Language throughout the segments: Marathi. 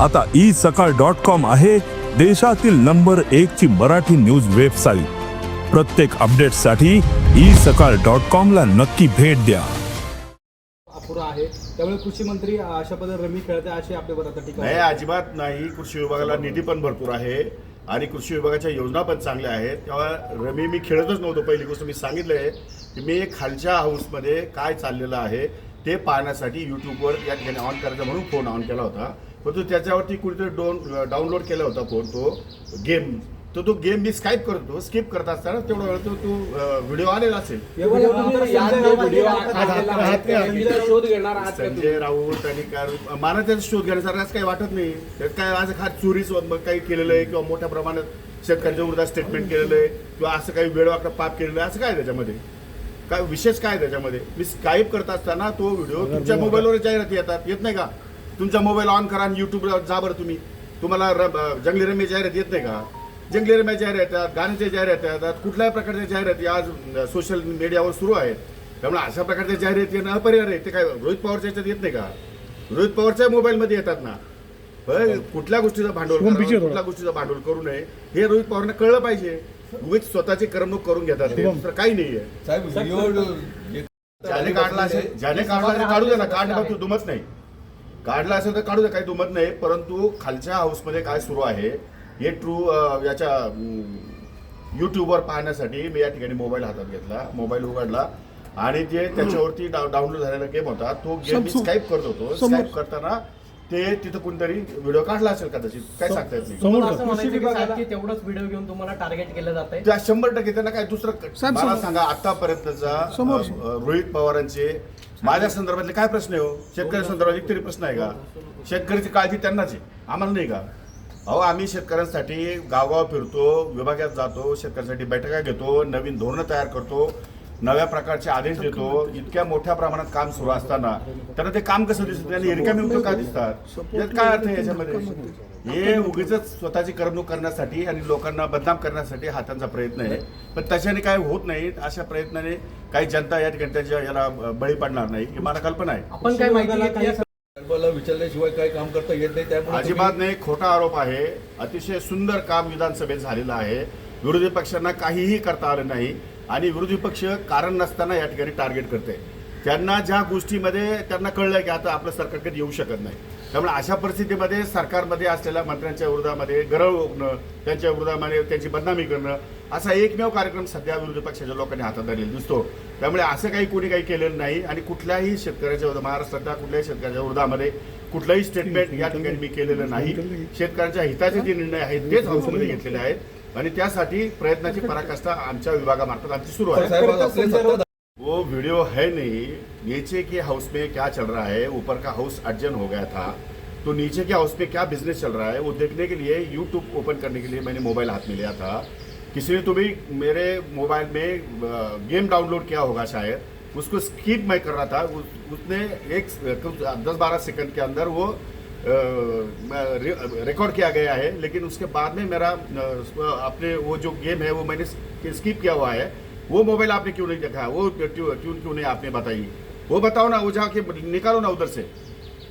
आता ई सकाळ डॉट कॉम आहे देशातील नंबर एक ची मराठी न्यूज वेबसाईट. प्रत्येक अपडेटसाठी ई सकाळ डॉट कॉम ला नक्की भेट द्या. अपुरा आहे. त्यामुळे कृषी मंत्री अशा पद्धतीने रमी खेळते अशी आपल्यावर आता टीका नाही होते. अजिबात नाही. कृषी विभागाला निधी पण भरपूर आहे आणि कृषी विभागाच्या योजना पण चांगल्या आहेत. तेव्हा रमी मी खेळतच नव्हतो पहिली गोष्ट. मी सांगितलंय की मी खालच्या हाऊसमध्ये काय चाललेलं आहे ते पाहण्यासाठी यूट्यूबवर या ठिकाणी ऑन करायचा म्हणून फोन ऑन केला होता. परंतु त्याच्यावरती कुठेतरी डोन डाउनलोड केला होता फोन तो गेम तो तो गेम मी स्काईप करतो स्किप करत असताना तेवढा वेळ तो तो व्हिडिओ आलेला असेल. संजय राऊत आणि काय मला त्याचा शोध घेण्यासारखं असं काही वाटत नाही. त्यात काय आज हा चोरी मग काही केलेलं आहे किंवा मोठ्या प्रमाणात शेतकऱ्यांच्या विरोधात स्टेटमेंट केलेलं आहे किंवा असं काही वेळवाकडं पाप केलेलं आहे असं काय त्याच्यामध्ये? काय विशेष काय त्याच्यामध्ये? मी स्काईप करत असताना तो व्हिडिओ तुमच्या मोबाईलवर जाहिराती येतात. येत नाही का? तुमचा मोबाईल ऑन करा आणि युट्यूबला जा बरं तुम्ही. तुम्हाला र- जंगली रमी जाहिरात येत नाही का? जंगली रम्या जाहिरात येतात गाण्याच्या जाहिराती येतात कुठल्याही प्रकारच्या जाहिराती आज सोशल मीडियावर सुरू आहेत. त्यामुळे अशा प्रकारच्या जाहिराती येणं अपरिहार्य आहे. ते काय रोहित पवारच्या याच्यात येत नाही का? रोहित पवारच्या मोबाईलमध्ये येतात ना. होय, कुठल्या गोष्टीचं भांडवल कुठल्या गोष्टीचं भांडवल करू नये हे रोहित पवारनं कळलं पाहिजे. उगीच स्वतःची करमणूक करून घेतात ते. दुसरं काही नाहीये ज्याने काढला असेल ज्याने काढला काढू दे ना. काढणं तू दुमत नाही. काढला असेल तर काढू दे काही दुमत नाही. परंतु खालच्या हाऊसमध्ये काय सुरू आहे हे ट्रू याच्या युट्यूबवर पाहण्यासाठी मी या ठिकाणी मोबाईल हातात घेतला मोबाईल उघडला. आणि जे त्याच्यावरती डाउनलोड झालेला गेम होता तो गेम मी स्काईप करत होतो. स्काईप करताना ते तिथं कोणतरी व्हिडिओ काढला असेल कदाचित. काय सांगता येत नाही. तेवढंच व्हिडिओ घेऊन तुम्हाला टार्गेट केलं जात आहे त्या शंभर टक्के त्यांना काय दुसरं मला सांगा आतापर्यंतचा रोहित पवारांचे माझ्या संदर्भातले काय प्रश्न आहे हो? शेतकरी संदर्भात एक तरी प्रश्न आहे का? शेतकऱ्याची काळजी त्यांनाच आहे. आम्हाला नाही का? अहो आम्ही शेतकऱ्यांसाठी गावगाव फिरतो विभागात जातो शेतकऱ्यांसाठी बैठका घेतो नवीन धोरणं तयार करतो. नव्या प्रकारचे आदेश देतो इतक्या मोठ्या प्रमाणात काम सुरू असताना त्यांना ते काम कसं दिसतं? त्यांनी रिकामी मुक्त का दिसतात? यात काय अर्थ आहे याच्यामध्ये? हे उगीच स्वतःची करमणूक करण्यासाठी आणि लोकांना बदनाम करण्यासाठी हा त्यांचा प्रयत्न आहे. पण त्याच्याने काय होत नाही अशा प्रयत्नाने काही जनता या ठिकाणी त्याच्या याला बळी पडणार नाही ही मला कल्पना आहे. आपण काय माहिती विचारल्याशिवाय काय काम करता येत नाही त्यामुळे अजिबात नाही खोटा आरोप आहे. अतिशय सुंदर काम विधानसभेत झालेलं आहे. विरोधी पक्षांना काहीही करता आलं नाही. आणि विरोधी पक्ष कारण नसताना या ठिकाणी टार्गेट करते त्यांना ज्या गोष्टीमध्ये त्यांना कळलं की आता आपलं सरकारकडे येऊ शकत नाही. त्यामुळे अशा परिस्थितीमध्ये सरकारमध्ये असलेल्या मंत्र्यांच्या विरोधामध्ये गरळ ओकणं त्यांच्या विरोधामध्ये त्यांची बदनामी करणं असा एकमेव कार्यक्रम सध्या विरोधी पक्षाच्या लोकांनी हातात धरलेला दिसतो. त्यामुळे असं काही कोणी काही केलेलं नाही आणि कुठल्याही शेतकऱ्याच्या विरोधात महाराष्ट्रातल्या कुठल्याही शेतकऱ्याच्या विरोधामध्ये कुठलंही स्टेटमेंट या ठिकाणी मी केलेलं नाही. शेतकऱ्यांच्या हिताचे जे निर्णय आहेत तेच हाऊसमध्ये घेतलेले आहेत. आणि त्यासाठी प्रयत्नाची पराकाष्ठा आमच्या विभागामार्फत आमची सुरू आहे. सत्ता वो वीडियो है नहीं. नीचे के हाउस में क्या चल रहा है? ऊपर का हाउस अर्जन हो गया था. तो नीचे के हाउस में क्या बिजनेस चल रहा है वो देखने के लिए यूट्यूब ओपन करने के लिए मैंने मोबाइल हाथ में लिया था. किसी ने तो भी मेरे मोबाइल में गेम डाउनलोड किया होगा शायद. उसको स्किप मैं कर रहा था. उस, उसने एक दस बारह सेकंड के अंदर वो रिकॉर्ड किया गया है, लेकिन उसके बाद में मेरा अपने वो जो गेम है, वो मैंने स्किप किया हुआ है। वो मोबाइल आपने क्यों नहीं देखा? वो ट्यून क्यों नहीं आपने बताई? वो बताओ ना, वो जाके निकालो ना उधर से।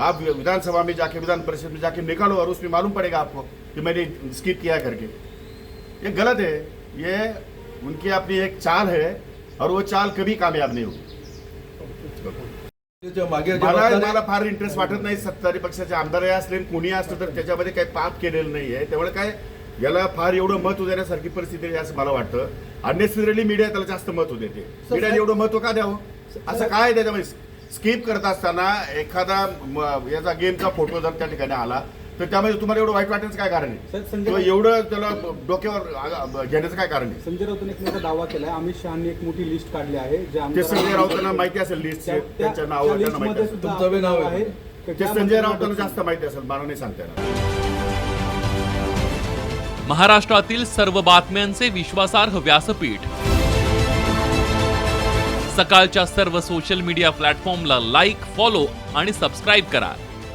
आप विधानसभा में जाके, विधान परिषद में जाके निकालो और उसमें मालूम पड़ेगा आपको कि मैंने स्किप किया करके। ये गलत है। ये, उनकी अपनी एक चाल है और वो चाल कभी कामयाब नहीं होगी। मागे मला फार इंटरेस्ट वाटत नाही सत्ताधारी पक्षाचे. आमदार असले कोणी असलं तर त्याच्यामध्ये काही पाप केलेलं नाहीये. त्यामुळे काय याला फार एवढं महत्त्व देण्यासारखी परिस्थिती आहे असं मला वाटतं. अननेसेसरली मीडिया त्याला जास्त महत्त्व देते. मीडियाने एवढं महत्त्व का द्यावं? असं काय आहे त्याच्यामध्ये? स्किप करत असताना एखादा याचा गेमचा फोटो जर त्या ठिकाणी आला तर त्यामध्ये तुम्हाला एवढं वाईट वाटण्याचं काय कारण आहे? किंवा एवढं त्याला डोक्यावर घेण्याचं काय कारण आहे? संजय राऊतांनी एक मोठा दावा केलाय. अमित शहानी एक मोठी लिस्ट काढली आहे जे ते संजय राऊतांना माहिती असेल लिस्ट त्या- त्या- त्यांच्या त्यांना माहिती असेल. तुमचं नाव. आहे. ते संजय राऊतांना जास्त माहिती असेल मला नाही सांगता येणार. महाराष्ट्रातील सर्व बातम्यांचे विश्वासार्ह व्यासपीठ. सकाळच्या सर्व सोशल मीडिया प्लॅटफॉर्मला लाईक फॉलो आणि सबस्क्राईब करा.